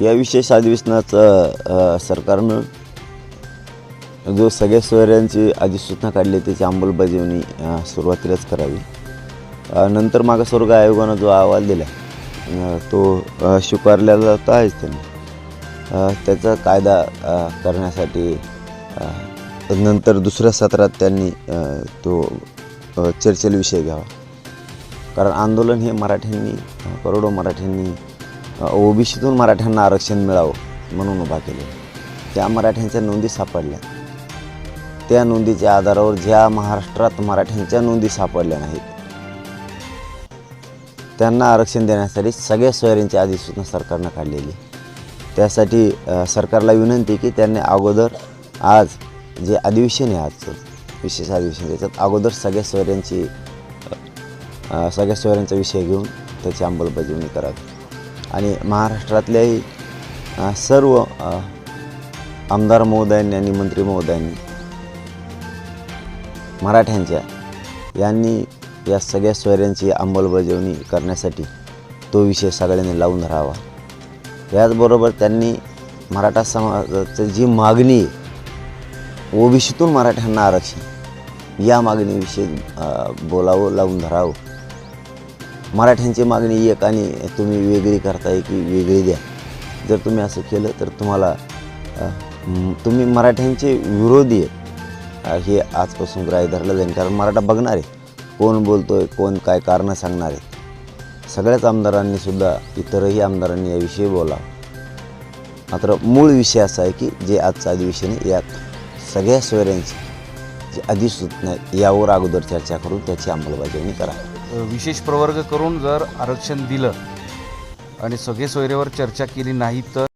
या विशेष अधिवेशनाचं सरकारनं जो सगळ्या सोयऱ्यांची अधिसूचना काढली त्याची अंमलबजावणी सुरुवातीलाच करावी. नंतर मागासवर्ग आयोगानं जो अहवाल दिला तो स्वीकारलेला तर आहेच त्यांनी. त्याचा कायदा करण्यासाठी नंतर दुसऱ्या सत्रात त्यांनी तो चर्चेल चर्चेला विषय घ्यावा. कारण आंदोलन हे मराठ्यांनी करोडो मराठ्यांनी ओबीसीतून मराठ्यांना आरक्षण मिळावं म्हणून उभा केले. त्या मराठ्यांच्या नोंदी सापडल्या. त्या नोंदीच्या आधारावर ज्या महाराष्ट्रात मराठ्यांच्या नोंदी सापडल्या नाहीत त्यांना आरक्षण देण्यासाठी सगळ्या सोयऱ्यांची अधिसूचना सरकारनं काढलेली. त्यासाठी सरकारला विनंती की त्यांनी अगोदर आज जे अधिवेशन आहे आजचं विशेष अधिवेशन त्याच्यात अगोदर सगळ्या सोयऱ्यांची सगळ्या सोयऱ्यांचा विषय घेऊन त्याची अंमलबजावणी करावी. आणि महाराष्ट्रातल्याही सर्व आमदार महोदयांनी आणि मंत्री महोदयांनी मराठ्यांच्या यांनी या सगळ्या सोयऱ्यांची अंमलबजावणी करण्यासाठी तो विषय सगळ्यांनी लावून राहावा. याचबरोबर त्यांनी मराठा समाजाची जी मागणी आहे ओबीसीतून मराठ्यांना आरक्षण या मागणीविषयी बोलावं लावून धरावं. मराठ्यांची मागणी एक आणि तुम्ही वेगळी करताय की वेगळी द्या. जर तुम्ही असं केलं तर तुम्हाला तुम्ही मराठ्यांचे विरोधी आहे. हे आजपासून ग्राह्य धरलं जाईल कारण मराठा बघणार आहे कोण बोलतो आहे कोण काय कारणं सांगणार आहे सगळ्याच आमदारांनीसुद्धा इतरही आमदारांनी याविषयी बोला मात्र मूळ विषय असा आहे की जे आजचा अधिवेशन यात सगळ्या सोयऱ्यांची अधिसूचना नाही यावर अगोदर चर्चा करून त्याची अंमलबजावणी करा. विशेष प्रवर्ग करून जर आरक्षण दिलं आणि सगळे सोयरेवर चर्चा केली नाही तर